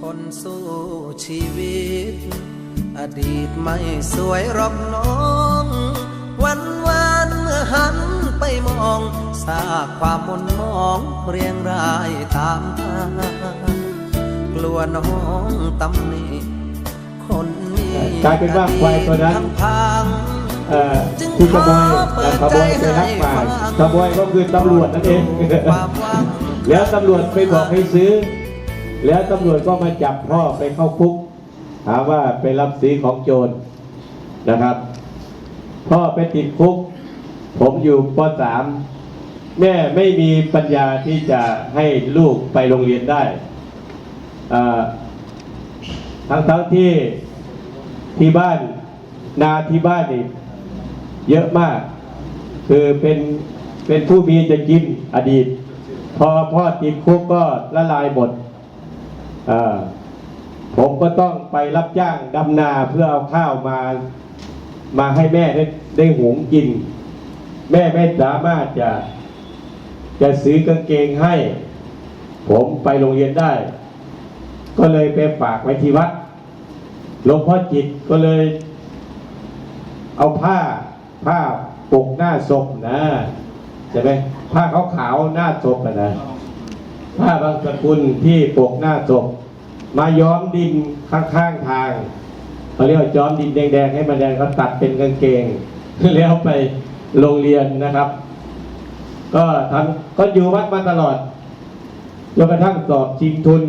คนสู้ชีวิต อดีตไม่สวยหรอกน้อง วันวานเมื่อหันไปมองซากความมนมองเรียงรายตามทางกลัวน้องตำหนิคนมีกลายเป็นว่าควายตัวนั้นทั้งพังเอ่อที่ขโมยแต่ขโมยไปรักมาขโมยก็คือตำรวจนั่นเองความหวังแล้วตำรวจไปบอกให้ซื้อ แล้วตำรวจก็มาจับพ่อไปเข้าคุกหามว่าไปรับสีของโจรนะครับ พ่อไปติดคุก ผมอยู่ป .3 แม่ไม่มีปัญญาที่จะให้ลูกไปโรงเรียนได้ทั้งทั้งที่ที่บ้านนาที่บ้านนี่เยอะมาก คือเป็นเป็นผู้มีจะกินอดีต พอพ่อติดคุกก็ละลายหมด ผมก็ต้องไปรับจ้างดำนาเพื่อเอาข้าวมา มาให้แม่ได้ได้หุงกิน แม่ไม่สามารถจะ จะซื้อกางเกงให้ ผมไปโรงเรียนได้ ก็เลยไปฝากไว้ที่วัดหลวงพ่อจิตก็เลย เอาผ้าผ้าปกหน้าศพนะใช่ไหมผ้าขาวขาวหน้าศพนะผ้าบางสกุลที่ปกหน้าศพ มาย้อมดินข้างๆทางเขาเรียกว่าย้อมดินแดงๆให้มันแดงเขาตัดเป็นกางเกงแล้วไปโรงเรียนนะครับ ก็ทำก็อยู่วัดมาตลอดจนกระทั่งสอบชิงทุน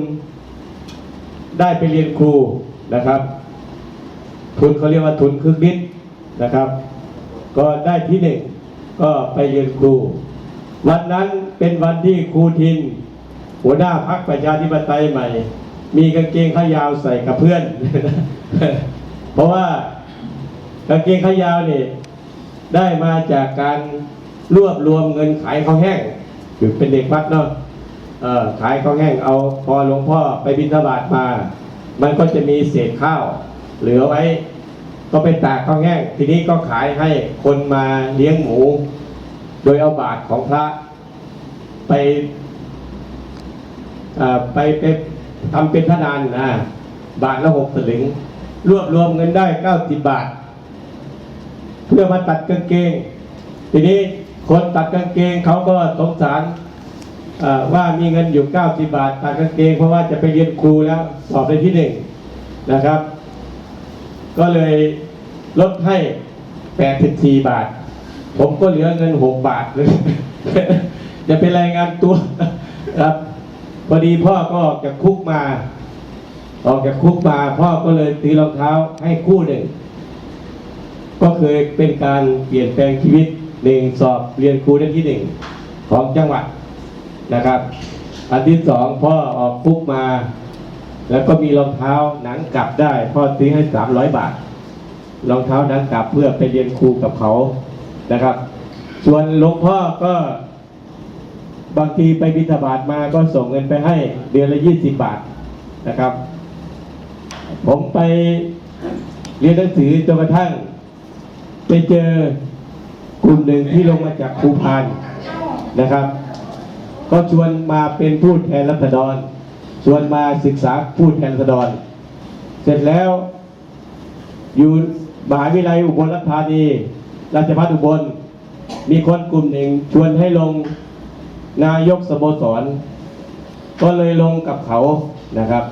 ได้ไปเรียนครูนะครับ ทุนเขาเรียกว่าทุนครึ่งนิดนะครับ ก็ได้ที่หนึ่งก็ไปเรียนครู วันนั้นเป็นวันที่ครูทิน หัวหน้าพักประชาธิปไตยใหม่ มีกางเกงขายาวใส่กับเพื่อน เพราะว่ากางเกงขายาวนี่ได้มาจากการรวบรวมเงินขายข้าวแห้งคือเป็นเด็กวัดเนาะขายข้าวแห้งเอาพอหลวงพ่อไปบิณฑบาตมา มันก็จะมีเศษข้าว เหลือไว้ ก็ไปตากข้าวแห้ง ทีนี้ก็ขายให้คนมาเลี้ยงหมู โดยเอาบาทของพระ ไปไปไป ทำเป็นพระนานนะบาทละหกสลึง รวบรวมเงินได้เก้าสิบบาท เพื่อมาตัดกางเกง ทีนี้คนตัดกางเกงเขาก็สงสารว่ามีเงินอยู่เก้าสิบบาท ตัดกางเกงเพราะว่าจะไปเรียนครูแล้วสอบในที่หนึ่งนะครับ ก็เลยลดให้แปดสิบสี่บาท ผมก็เหลือเงินหกบาทเลยจะเป็นรายงานตัวครับ พอดีพ่อก็ออกจากคุกมา ออกจากคุกมา พ่อก็เลยตีรองเท้าให้คู่หนึ่ง ก็เคยเป็นการเปลี่ยนแปลงชีวิตหนึ่งสอบเรียนครูได้ที่หนึ่งของจังหวัดนะครับ อันที่สองพ่อออกคุกมา แล้วก็มีรองเท้าหนังกลับได้ พ่อซื้อให้สามร้อยบาทรองเท้าหนังกลับเพื่อไปเรียนครูกับเขานะครับ ส่วนหลวงพ่อก็ บางทีไปบิณฑบาตมาก็ส่งเงินไปให้เดือนละยี่สิบบาทนะครับ ผมไปเรียนหนังสือจนกระทั่ง ไปเจอกลุ่มหนึ่งที่ลงมาจากภูพานนะครับ ก็ชวนมาเป็นผู้แทนรัษฎรชวนมาศึกษาผู้แทนรัษฎร เสร็จแล้ว อยู่มหาวิทยาลัยอุบลราชธานีราชภัฏอุบลมีคนกลุ่มหนึ่งชวนให้ลง นายกสโมสร ก็เลยลงกับเขานะครับ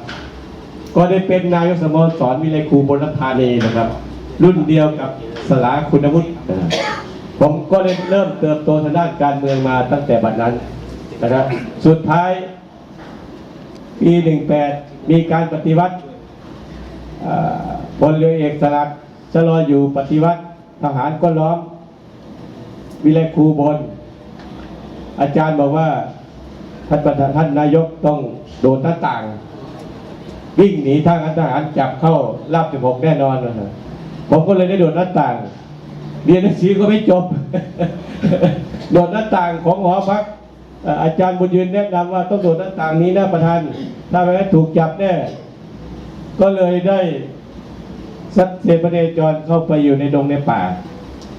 ก็ได้เป็นนายกสโมสรวิเลยครูบนรัฐานีนะครับ รุ่นเดียวกับสลาคุณวุฒิผมก็เลยเริ่มเติบโตทางด้านการเมืองมาตั้งแต่บัดนั้นนะครับสุดท้ายปี18 มีการปฏิวัติอ่าพลเรือเอกสลักชะลออยู่ปฏิวัติทหารก็ล้อม วิเลยครูบน อาจารย์บอกว่าท่านประธานท่านนายกต้องโดดหน้าต่าง วิ่งหนีทางทหารจับเข้าราบสิบหกแน่นอนนะผมก็เลยได้โดดหน้าต่าง เรียนหนังสือก็ไม่จบ โดดหน้าต่างของหอพัก อาจารย์บุญยืนแนะนำว่าต้องโดดหน้าต่างนี้นะประธาน ถ้าไม่งั้นถูกจับแน่ ก็เลยได้สัตเสพเนจรเข้าไปอยู่ในดงในป่า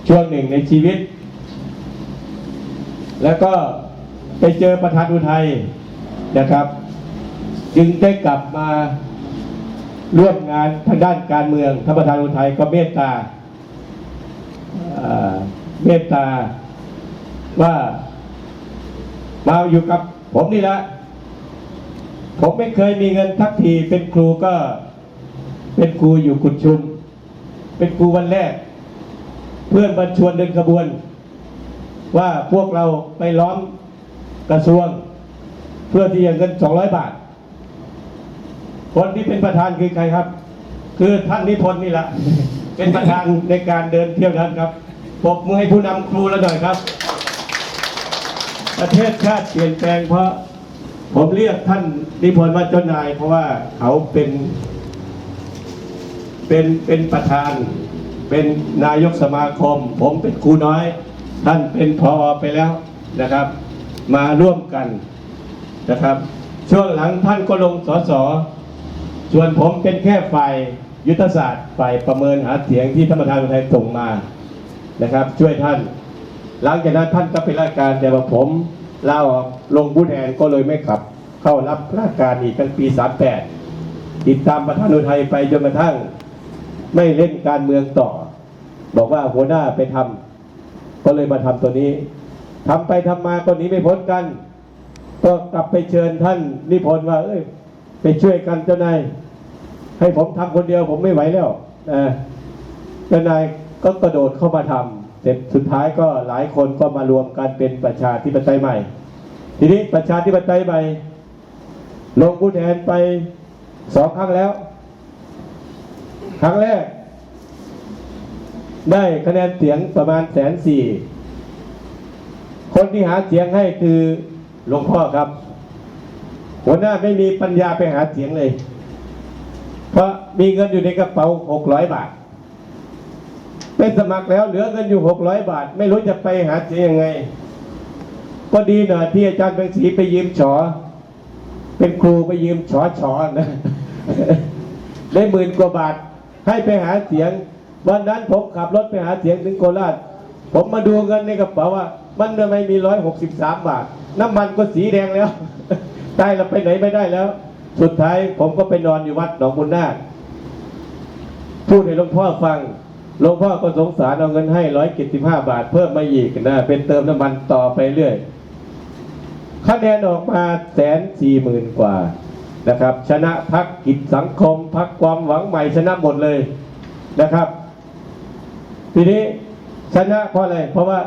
ช่วงหนึ่งในชีวิต แล้วก็ไปเจอประธานอุทัยนะครับ จึงได้กลับมาร่วมงานทางด้านการเมืองท่านประธานอุทัยก็เมตตาเมตตาว่ามาอยู่กับผมนี่ละผมไม่เคยมีเงินทักทีเป็นครูก็เป็นครูอยู่กุดชุม เป็นครูวันแรก เพื่อนมาชวนเดินขบวน ว่าพวกเราไปล้อมกระทรวง เพื่อที่จะเงินสองร้อยบาท คนที่เป็นประธานคือใครครับ คือท่านนิพนธ์นี่แหละ เป็นประธานในการเดินเที่ยวนั้นครับปรบมือให้ผู้นำครูแล้วหน่อยครับ ประเทศชาติเปลี่ยนแปลงเพราะผมเรียกท่านนิพนธ์ว่าเจ้านาย เพราะว่าเขาเป็น เป็นเป็นประธาน เป็นนายกสมาคม ผมเป็นครูน้อย ท่านเป็นพอไปแล้วนะครับ มาร่วมกันนะครับ ช่วงหลังท่านก็ลงสสส่วนผมเป็นแค่ฝ่ายยุทธศาสตร์ฝ่ายประเมินหาเสียงที่ธรรมทานไทยส่งมานะครับ ช่วยท่าน หลังจากนั้นท่านก็เป็นราชการแต่ว่าผมลาออกลงผู้แทนก็เลยไม่ขับ เข้ารับราชการอีกตั้งปี 38 ติดตามประธานุทัยไปจนกระทั่ง ไม่เล่นการเมืองต่อ บอกว่าหัวหน้าไปทำ ก็เลยมาทำตัวนี้ทำไปทำมาก็หนี้ไม่พ้นกัน ก็กลับไปเชิญท่านนิพนธ์ว่า เอ้ย ไปช่วยกันเจ้านายให้ผมทำคนเดียวผมไม่ไหวแล้วนะเจ้านายก็กระโดดเข้ามาทำเสร็จสุดท้ายก็หลายคนก็มารวมกันเป็นประชาธิปไตยใหม่ ทีนี้ประชาธิปไตยใหม่ลงผู้แทนไปสองครั้งแล้ว ครั้งแรก ได้คะแนนเสียงประมาณแสนสี่ คนที่หาเสียงให้คือหลวงพ่อครับ หัวหน้าไม่มีปัญญาไปหาเสียงเลย เพราะมีเงินอยู่ในกระเป๋าหกร้อยบาทไปสมัครแล้วเหลือเงินอยู่หกร้อยบาท ไม่รู้จะไปหาเสียงยังไง ก็ดีหน่อยที่อาจารย์เป็นศรีไปยืมฉอ เป็นครูไปยืมฉอฉอนะได้หมื่นกว่าบาทให้ไปหาเสียง วันนั้นผมขับรถไปหาเสียงถึงโคราช ผมมาดูเงินในกระเป๋าว่า มันทำไมมีร้อยหกสิบสามบาท น้ำมันก็สีแดงแล้วตายเราไปไหนไม่ได้แล้ว สุดท้ายผมก็ไปนอนอยู่วัดหนองบุญนาคพูดให้หลวงพ่อฟังหลวงพ่อก็สงสารเอาเงินให้ร้อยเจ็ดสิบห้าบาท เพิ่มมาอีกนะเป็นเติมน้ำมันต่อไปเรื่อยคะแนนออกมาแสนสี่หมื่นกว่านะครับ ชนะพักกิจสังคมพักความหวังใหม่ชนะหมดเลยนะครับ ทีนี้ชนะเพราะอะไร เพราะว่า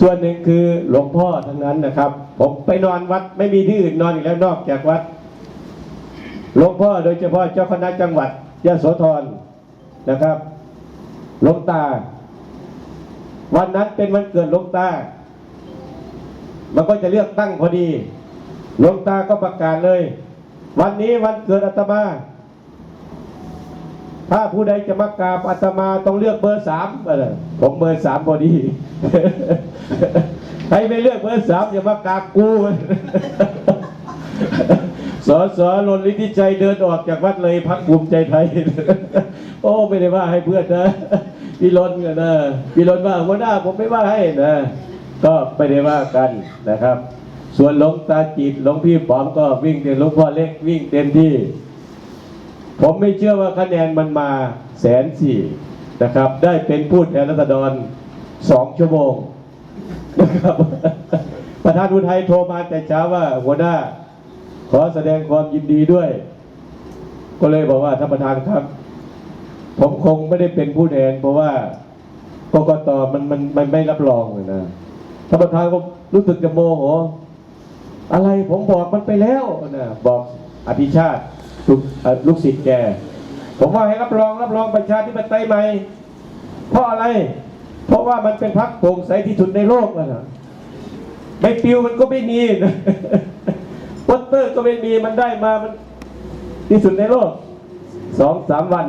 ส่วนหนึ่งคือหลวงพ่อทั้งนั้นนะครับ ผมไปนอนวัดไม่มีที่อื่นนอนอีกแล้วนอกจากวัด หลวงพ่อโดยเฉพาะเจ้าคณะจังหวัดยะโสธรนะครับหลวงตา วันนั้นเป็นวันเกิดหลวงตา มันก็จะเลือกตั้งพอดีหลวงตาก็ประกาศเลย วันนี้วันเกิดอาตมา ถ้าผู้ใดจะมากราบอาตมาต้องเลือกเบอร์สามเออผมเบอร์สามพอดีใครไม่เลือกเบอร์สามอย่ามากราบกูสอสอลนลิทธิใจเดินออกจากวัดเลยพักภูมิใจไทย โอ้ไม่ได้ว่าให้เพื่อนนะพี่ลนกันนะพี่ลนว่าหัวหน้าผมไม่ว่าให้นะก็ไม่ได้ว่ากันนะครับ ส่วนหลวงตาจิตหลวงพี่ปอมก็วิ่งเต็มหลวงพ่อเล็กวิ่งเต็มที่ ผมไม่เชื่อว่าคะแนนมันมาแสนสี่นะครับ ได้เป็นผู้แทนรัษฎรสองชั่วโมงนะครับประธานอุทัยโทรมาแต่เช้าว่าหัวหน้า ขอแสดงความยินดีด้วย ก็เลยบอกว่าท่านประธานครับ ผมคงไม่ได้เป็นผู้แทนเพราะว่ากกตมันมันมันไม่รับรองเลยนะท่านประธานก็รู้สึกจะโมโหอะไรผมบอกมันไปแล้วนะบอกอภิชาติ ลูกศิษย์แก ผมว่าให้รับรองรับรองประชาธิปไตยใหม่ เพราะอะไร เพราะว่ามันเป็นพรรคโปร่งใสที่สุดในโลกนะไม่ปิวมันก็ไม่มีโปสเตอร์ก็ไม่มีมันได้มามันที่สุดในโลกสองสามวัน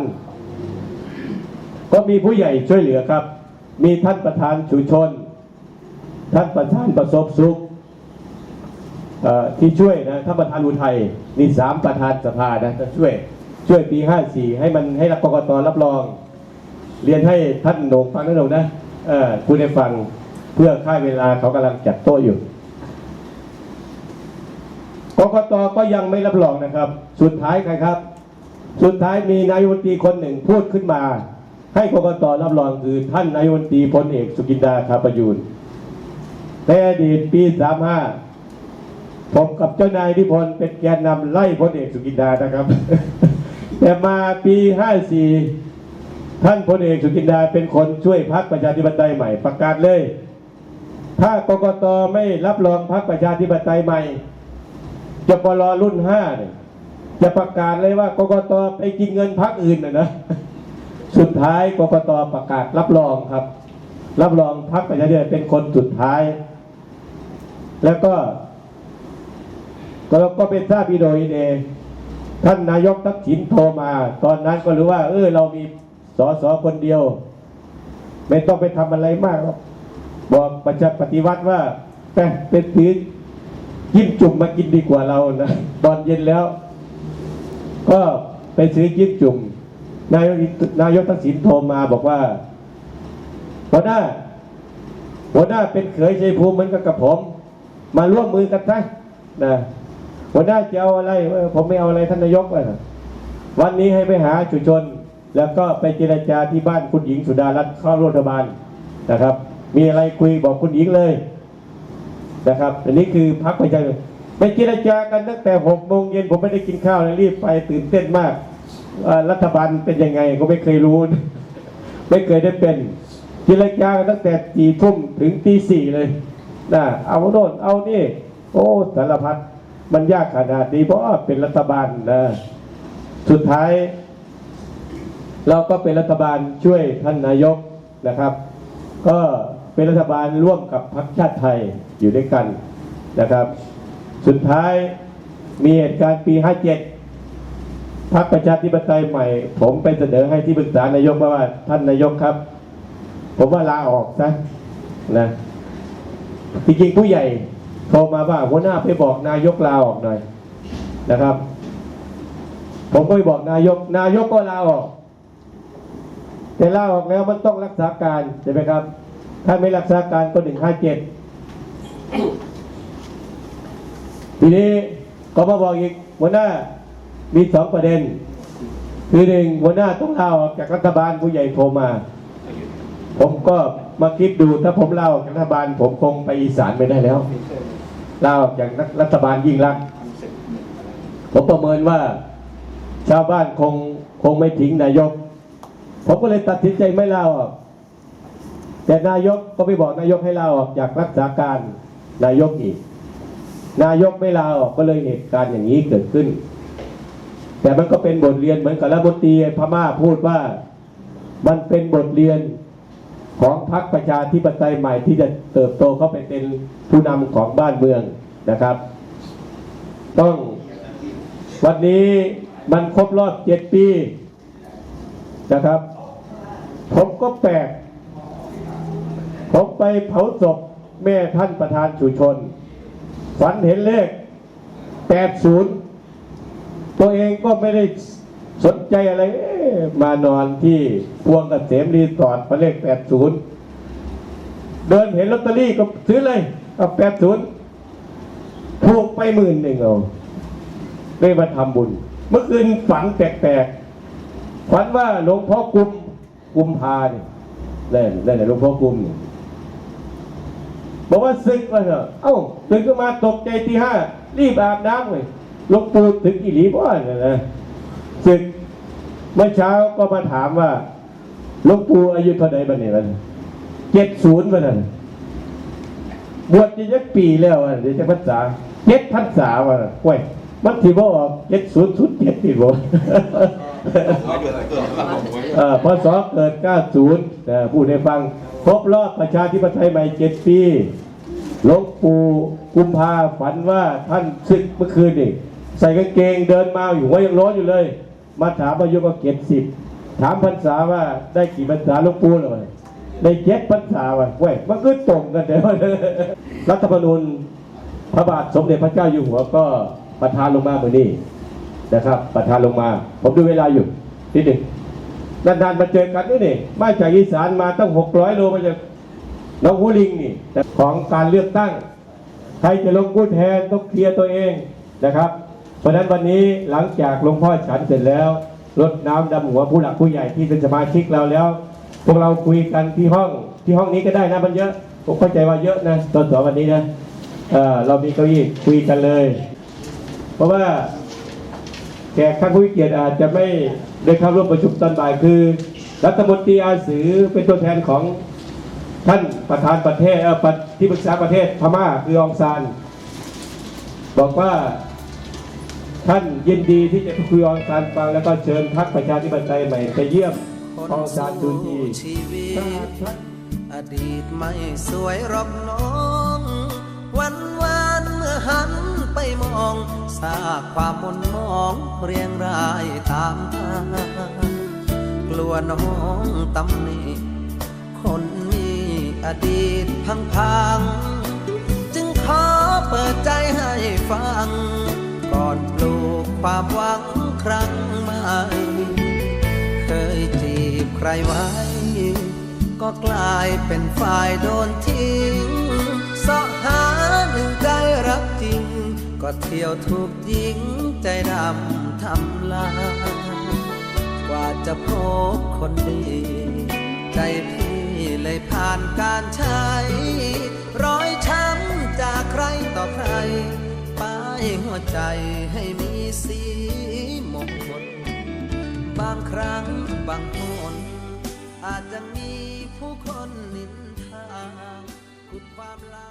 ก็มีผู้ใหญ่ช่วยเหลือครับ มีท่านประธานชุชน ท่านประธานประสบสุข ที่ช่วยนะท่านประธานอุทัยนี่สามประธานสภานะจะช่วยช่วยปีห้าสี่ให้มันให้รับกกตรับรอง เรียนให้ท่านโหนงฟังนะโหนงนะคุณได้ฟังเพื่อค่าเวลาเขากำลังจัดโต๊ะอยู่กกตก็ยังไม่รับรองนะครับ สุดท้ายใครครับ สุดท้ายมีนายกรัฐมนตรีคนหนึ่งพูดขึ้นมา ให้กกตรับรองคือท่านนายกรัฐมนตรีพลเอกสุกินดาคาประยูนในอดีตปี 35 ผมกับเจ้านายนิพนธ์เป็นแกนนำไล่พลเอกสุกินดานะครับ แต่มาปี54ท่านพลเอกสุกินดาเป็นคนช่วยพักประชาธิปไตยใหม่ประกาศเลย ถ้ากกตไม่รับรองพักประชาธิปไตยใหม่ จะปลอรุ่นห้าเนี่ยจะประกาศเลยว่ากกตไปกินเงินพักอื่นนะนะสุดท้ายกกตประกาศรับรองครับ รับรองพักประชาธิปไตยเป็นคนสุดท้าย แล้วก็ ก็ก็เป็นทราบอีโดยเองท่านนายกทักษิณโทรมา ตอนนั้นก็รู้ว่า เออเรามีสอสอคนเดียว ไม่ต้องไปทำอะไรมากหรอกบอกประชาปฏิวัติว่าไปเป็นถือยิ้มจุ่มมากินดีกว่าเรานะตอนเย็นแล้ว ก็ไปซื้อยิ้มจุ่มนายกนายกทักษิณโทรมาบอกว่าหัวหน้าหัวหน้าเป็นเขยชัยภูมิเหมือนกับกับผม มาร่วมมือกันซะนะ หัวหน้าจะเอาอะไรผมไม่เอาอะไรท่านนายกว่าวันนี้ให้ไปหาชุมชน แล้วก็ไปเจรจาที่บ้านคุณหญิงสุดารัตน์เข้ารัฐบาลนะครับ มีอะไรคุยบอกคุณหญิงเลยนะครับ อันนี้คือพักประชาชนไปเจรจากันตั้งแต่หกโมงเย็นผมไม่ได้กินข้าวเลยรีบไปตื่นเต้นมากรัฐบาลเป็นยังไงก็ไม่เคยรู้ ไม่เคยได้เป็นเจรจากันตั้งแต่สี่ทุ่มถึงตีสี่เลยนะเอาโน่นเอานี่ โอ้สารพัด มันยากขนาดนี้เพราะว่าเป็นรัฐบาลนะสุดท้าย เราก็เป็นรัฐบาลช่วยท่านนายกนะครับ ก็เป็นรัฐบาลร่วมกับพรรคชาติไทยอยู่ด้วยกันนะครับ สุดท้ายมีเหตุการณ์ปี 57พรรคประชาธิปไตยใหม่ ผมไปเสนอให้ที่ปรึกษานายกว่าท่านนายกครับ ผมว่าลาออกซะนะจริงๆผู้ใหญ่ โทรมาว่าหัวหน้าไปบอกนายกลาออกหน่อยนะครับ ผมก็ไปบอกนายก นายกก็ลาออก แต่ลาออกแล้วมันต้องรักษาการใช่ไหมครับ ถ้าไม่รักษาการก็หนึ่งห้าเจ็ดทีนี้ก็มาบอกอีกหัวหน้ามีสองประเด็นคือหนึ่งหัวหน้าต้องลาออกจากรัฐบาลผู้ใหญ่โทรมา ผมก็มาคิดดูถ้าผมเลากจารัฐบาลผมคงไปอีสานไม่ได้แล้ว เลาออกจากรัฐบาลยิ่งรักผมประเมินว่า ชาวบ้านคงคงไม่ทิ้งนายก ผมก็เลยตัดสินใจไม่ลาออกแต่นายกก็ไม่บอกนายกให้ลาออกจากรักษาการนายกอีก นายกไม่ลาออกก็เลยเหตุการณ์อย่างนี้เกิดขึ้น แต่มันก็เป็นบทเรียนเหมือนกับรัฐมนตรีพม่าพูดว่า มันเป็นบทเรียน ของพรรคประชาธิปไตยใหม่ที่จะเติบโตเข้าไปเป็นผู้นำของบ้านเมืองนะครับ ต้องวันนี้มันครบรอบเจ็ดปีนะครับ ผมก็แปลก ผมไปเผาศพแม่ท่านประธานชุชน ฝันเห็นเลข 80 ตัวเองก็ไม่ได้ สนใจอะไรมานอนที่พวงกเกษมรีสอร์ทมาเลข80เดินเห็นลอตเตอรี่ก็ซื้อเลยเอา80ถูกไปหมื่นหนึ่งเอาได้มาทำบุญ เมื่อคืนฝันแปลกๆฝันว่าหลวงพ่อกุมกุมพาเนี่ยนั่นนั่นหลวงพ่อกุมเนี่ยบอกว่าศึกมาเถอะเอ้าตื่นขึ้นมาตกใจที่ห้ารีบอาบน้ำเลยหลวงปู่ถึงกี่หลีบ่เนี่ยนะ ศึกเมื่อเช้าก็มาถามว่าหลวงปู่อายุเท่าไหร่บ้างเนี่ยมันเจ็ดศูนย์บ้างนบวชจะยักปีแล้วอะเดี๋ยวจะพรรษาเจ็ดพรรษาว่ะกล้วยมันที่บ่ออกเจ็ดศูนย์ศูนย์เจ็ดที่บ่เอ่อพศเกิด90นะพูดให้ฟังครบรอบประชาธิปไตยใหม่7ปีหลวงปู่กุมภาฝันว่าท่านศึกเมื่อคืนนี่ใส่กางเกงเดินมาอยู่ว่ายังร้อนอยู่เลย มาถามอายุก็เก็บสิบถามพรรษาว่าได้กี่พรรษาหลวงปู่เลยได้เจ็ดพรรษาว่ะเว้ยมันก็ตรงกันเดี๋ยวรัฐธรรมนูญพระบาทสมเด็จพระเจ้าอยู่หัวก็ประทานลงมาเมื่อนี้นะครับ ประทานลงมา ผมดูเวลาอยู่นิดหนึ่งนานๆมาเจอกันนี่นี่มาจากอีสานมาตั้งหกร้อยโลมาจากน้องหัวลิงนี่แต่ของการเลือกตั้ง ใครจะลงผู้แทนต้องเคลียร์ตัวเองนะครับ เพราะฉะนั้นวันนี้หลังจากหลวงพ่อฉันเสร็จแล้วรดน้ำดำหัวผู้หลักผู้ใหญ่ที่เป็นสมาชิกเราแล้ว พวกเราคุยกันที่ห้องที่ห้องนี้ก็ได้นะมันเยอะผมเข้าใจว่าเยอะนะตอนสอนวันนี้นะเออเรามีเก้าอี้คุยกันเลย เพราะว่าแขกข้างผู้เกียรติอาจจะไม่ได้เข้าร่วมประชุมตอนบ่ายคือ รัฐมนตรีอาสือเป็นตัวแทนของท่านประธานประเทศเออที่ปรึกษาประเทศพม่าคือองซาน บอกว่า ท่านยินดีที่จะคุยองซานฟังแล้วก็เชิญพรรคประชาธิปไตยใหม่ไปเยี่ยมองซานดูสู้นีชีวิตอดีตไม่สวยรอกน้อง วันวานเมื่อหันไปมองซาความมนมองเรียงรายตามทางกลัวน้องตำหนิคนมีอดีตพังพังจึงขอเปิดใจให้ฟัง ความหวังครั้งใหม่ เคยจีบใครไว้ ก็กลายเป็นฝ่ายโดนทิ้งสาะหาหนึ่งใจรักจริง ก็เที่ยวถูกยิงใจดำทำลาย กว่าจะพบคนดี ใจพี่เลยผ่านการใช้รอยช้ำจากใครต่อใคร ป้ายหัวใจให้มี สีมงคลบางครั้งบางคนอาจจะมีผู้คนนินทาขุดความลับ